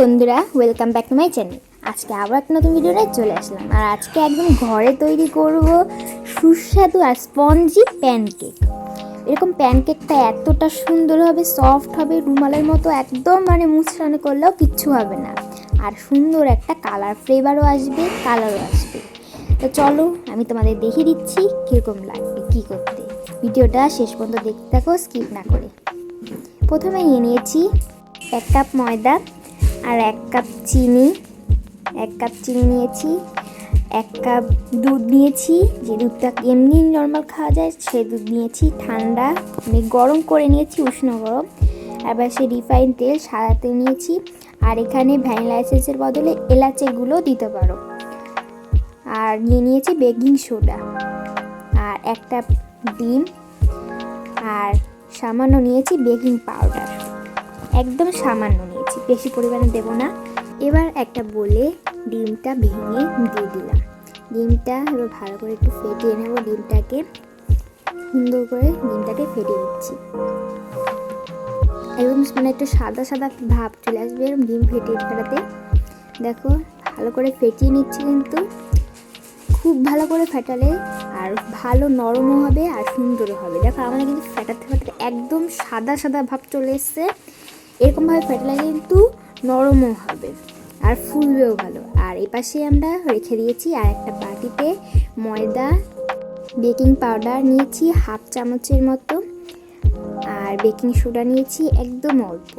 বন্ধুরা welcome back to my channel আজকে আবার একটা নতুন ভিডিও চলে আসলাম। আর আজকে একদম ঘরে তৈরি করব সুস্বাদু আর স্পঞ্জি প্যানকেক এরকম প্যানকেকটা এতটা সুন্দর হবে সফট হবে, রুমালের মতো একদম মানে মুছরানো করলেও কিচ্ছু হবে না। আর সুন্দর একটা কালার ফ্লেভারও আসবে কালারও আসবে। তো চলো, আমি তোমাদের দেখিয়ে দিচ্ছি কীরকম লাগবে, কী করতে। ভিডিওটা শেষ পর্যন্ত দেখতে থাকো স্কিপ না করে। প্রথমে নিয়ে নিয়েছি এক কাপ ময়দা। আর এক কাপ চিনি, এক কাপ চিনি নিয়েছি, এক কাপ দুধ নিয়েছি, যে দুধটা এমনি নর্মাল খাওয়া যায়, সে দুধ নিয়েছি ঠান্ডা মানে গরম করে নিয়েছি, উষ্ণ গরম। এবার সে রিফাইন তেল সাদা নিয়েছি, আর এখানে ভ্যানিলা এসেন্সের বদলে এলাচেগুলো দিতে পারো। আর নিয়ে নিয়েছি বেকিং সোডা আর একটা ডিম, আর সামান্য নিয়েছি বেকিং পাউডার একদম সামান্য নিয়েছি, বেশি পরিমাণে দেব না। এবার একটা বলে ডিমটা ভেঙে দিয়ে দিলাম। ডিমটা এবার ভালো করে একটু ফেটিয়ে নেব, ডিমটাকে সুন্দর করে ডিমটাকে ফেটিয়ে দিচ্ছি এবং মানে একটু সাদা সাদা ভাব চলে আসবে এরকম ডিম ফেটিয়ে ফেটাতে দেখো, ভালো করে ফেটিয়ে নিচ্ছি কিন্তু। খুব ভালো করে ফেটালে আর ভালো নরমও হবে আর সুন্দরও হবে। দেখো আমাদের কিন্তু ফেটাতে ফেটাতে একদম সাদা সাদা ভাব চলে এসছে। এরকমভাবে ফেটালে কিন্তু নরমও হবে আর ফুলবেও ভালো। আর এই পাশে আমরা রেখে দিয়েছি আর একটা বাটিতে ময়দা, বেকিং পাউডার নিয়েছি হাফ চামচের মতো আর বেকিং সোডা নিয়েছি একদম অল্প।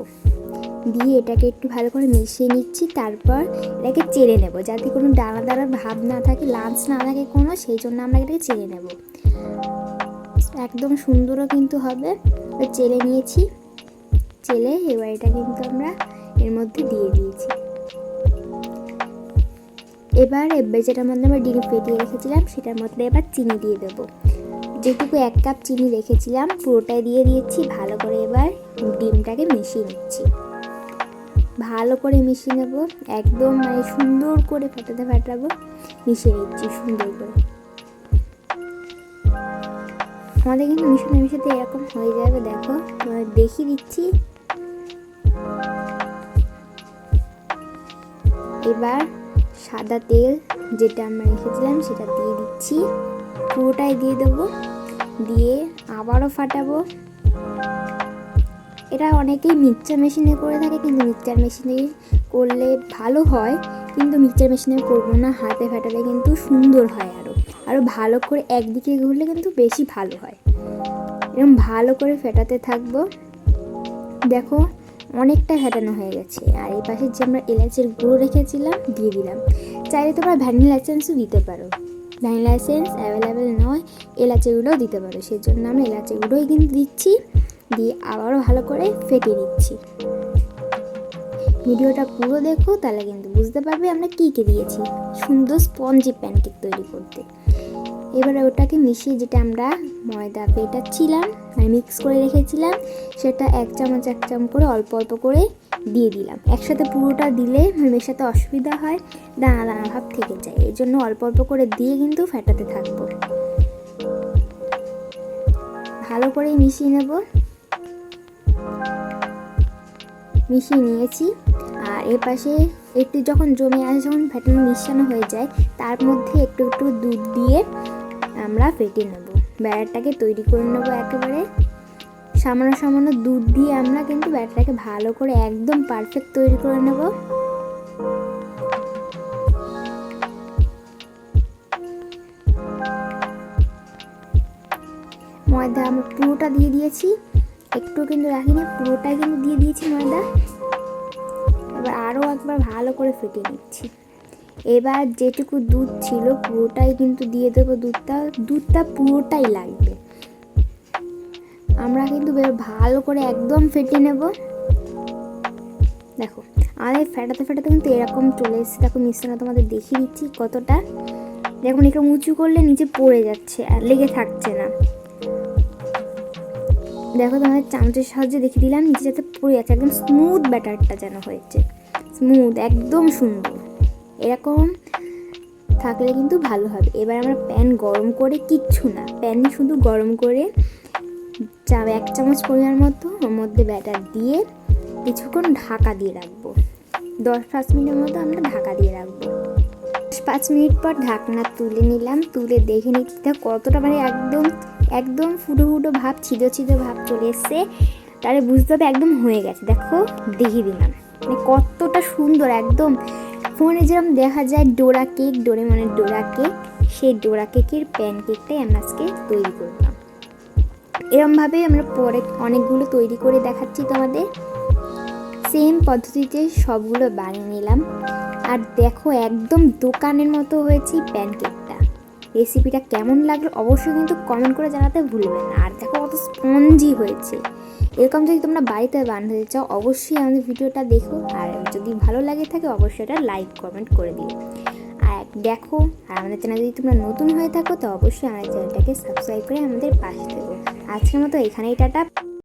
দিয়ে এটাকে একটু ভালো করে মিশিয়ে নিচ্ছি, তারপর এটাকে চেড়ে নেব। যাতে কোনো দানা দানা ভাব না থাকে, লাঞ্চ না থাকে কোনো, সেই জন্য আমরা এটাকে চেড়ে নেব। একদম সুন্দরও কিন্তু হবে। চেলে নিয়েছি। চেলে এবার এটা কিন্তু আমরা এর মধ্যে দিয়ে দিয়েছি। এবার যেটার মধ্যে আমরা ডিম ফেটিয়ে রেখেছিলাম, সেটার মধ্যে এবার চিনি দিয়ে দেবো। যেটুকু এক কাপ চিনি রেখেছিলাম, পুরোটাই দিয়ে দিয়েছি, ভালো করে এবার ডিমটাকে মিশিয়ে নিচ্ছি। ভালো করে মিশিয়ে নেব, একদম মানে সুন্দর করে ফাটাতে ফাটাবো, মিশিয়ে নিচ্ছি সুন্দর করে। আমাদের কিন্তু মিশাতে মিশাতে এরকম হয়ে যাবে, দেখো। দেখিয়ে দিচ্ছি এবার সাদা তেল যেটা আমরা রেখেছিলাম সেটা দিয়ে দিচ্ছি। পুরোটাই দিয়ে দেবো। দিয়ে আবারও ফাটাবো। এটা অনেকেই মিক্সচার মেশিনে করে থাকে কিন্তু মিক্সচার মেশিনে করলে ভালো হয়। কিন্তু মিক্সচার মেশিনে করব না, হাতে ফাটালে কিন্তু সুন্দর হয় আরও আরও ভালো করে একদিকে ঘুরলে কিন্তু বেশি ভালো হয়। এরকম ভালো করে ফেটাতে থাকব। দেখো অনেকটা ফেটানো হয়ে গেছে। আর এই পাশে যে আমরা এলাচের গুঁড়ো রেখেছিলাম, দিয়ে দিলাম। চাইলে তোমরা ভ্যানিলা এসেন্সও দিতে পারো। ভ্যানিলা এসেন্স অ্যাভেলেবেল নয়, এলাচের দিতে পারো। সেই জন্য আমরা এলাচের গুঁড়োই কিন্তু দিচ্ছি, দিয়ে আবারও ভালো করে ফেটে নিচ্ছি। ভিডিওটা পুরো দেখো, তাহলে কিন্তু বুঝতে পারবে আমরা কী কী দিয়েছি। সুন্দর স্পঞ্জি প্যানকেক তৈরি করতে। এবারে ওটাকে মিশিয়ে যেটা আমরা ময়দা পেটাচ্ছিলাম মানে মিক্স করে রেখেছিলাম, সেটা এক চামচ এক চামচ করে অল্প অল্প করে দিয়ে দিলাম। একসাথে পুরোটা দিলে মেশাতে অসুবিধা হয়, দানা দানা ভাব থেকে যায়। এই জন্য অল্প অল্প করে দিয়ে কিন্তু ফেটাতে থাকব। ভালো করে মিশিয়ে নেব। মিশিয়ে নিয়েছি। আর এর পাশে একটু যখন জমে আসে, যখন ফেটানো মিশানো হয়ে যায়, তার মধ্যে একটু একটু দুধ দিয়ে আমরা ফেটে নেব। ব্যাটারটাকে তৈরি করে নেব একেবারে। সামান্য সামান্য দুধ দিয়ে আমরা কিন্তু ব্যাটারটাকে ভালো করে একদম পারফেক্ট তৈরি করে নেব। ময়দা আমরা পুরোটা দিয়ে দিয়েছি। একটু কিন্তু রাখিনি, পুরোটাই কিন্তু দিয়ে দিয়েছি ময়দা। এবার আরও একবার ভালো করে ফেটে নিচ্ছি। এবার যেটুকু দুধ ছিল পুরোটাই কিন্তু দিয়ে দেবো দুধটা। দুধটা পুরোটাই লাগবে। আমরা কিন্তু ভালো করে একদম ফেটে নেব। দেখো আমাদের ফেটাতে ফেটাতে কিন্তু এরকম চলে এসেছে। দেখো মিশ্রণটা তোমাদের দেখিয়ে দিচ্ছি কতটা। দেখুন, এরকম উঁচু করলে নিচে পড়ে যাচ্ছে আর লেগে থাকছে না। দেখো, তোমাদের চামচের সাহায্যে দেখিয়ে দিলাম, নিচে যাতে পড়ে যাচ্ছে। একদম স্মুথ ব্যাটারটা যেন হয়েছে। স্মুথ একদম সুন্দর। এরকম থাকলে কিন্তু ভালো হবে। এবার আমরা প্যান গরম করে কিচ্ছু না, প্যান শুধু গরম করে চা এক চামচ পরিমাণ মতো, ওর মধ্যে ব্যাটার দিয়ে কিছুক্ষণ ঢাকা দিয়ে রাখব। দশ পাঁচ মিনিটের মতো আমরা ঢাকা দিয়ে রাখব। পাঁচ মিনিট পর ঢাকনা তুলে নিলাম, তুলে দেখে নিতে কতটা মানে একদম একদম ফুটো ফুটো ভাব ছিদ্র ছিদো ভাব চলে এসছে। তাহলে বুঝতে হবে একদম হয়ে গেছে। দেখো, দেখিয়ে দিলাম। মানে কতটা সুন্দর, একদম ফোনে যেরকম দেখা যায় ডোরা কেক, ডোরে মানে ডোরা কেক, সেই ডোরা কেকের প্যান কেকটাই আমরা আজকে তৈরি করলাম। এরমভাবে আমরা পরে অনেকগুলো তৈরি করে দেখাচ্ছি তোমাদের। সেম পদ্ধতিতে সবগুলো বানিয়ে নিলাম। আর দেখো একদম দোকানের মতো হয়েছে প্যানকেকটা। রেসিপিটা কেমন লাগল অবশ্যই কিন্তু কমেন্ট করে জানাতে ভুলবেন না। আর দেখো কত স্পঞ্জি হয়েছে। এরকম যদি তোমরা বাড়িতে বানাতে চাও, অবশ্যই আমাদের ভিডিওটা দেখো। আর যদি ভালো লাগে থাকে, অবশ্যই এটা লাইক কমেন্ট করে দিও। আর দেখো, আর আমাদের চ্যানেল যদি তোমরা নতুন হয়ে থাকো, তো অবশ্যই আমাদের চ্যানেলটাকে সাবস্ক্রাইব করে আমাদের পাশে দেবো আজকের মতো এখানেই, টাটা।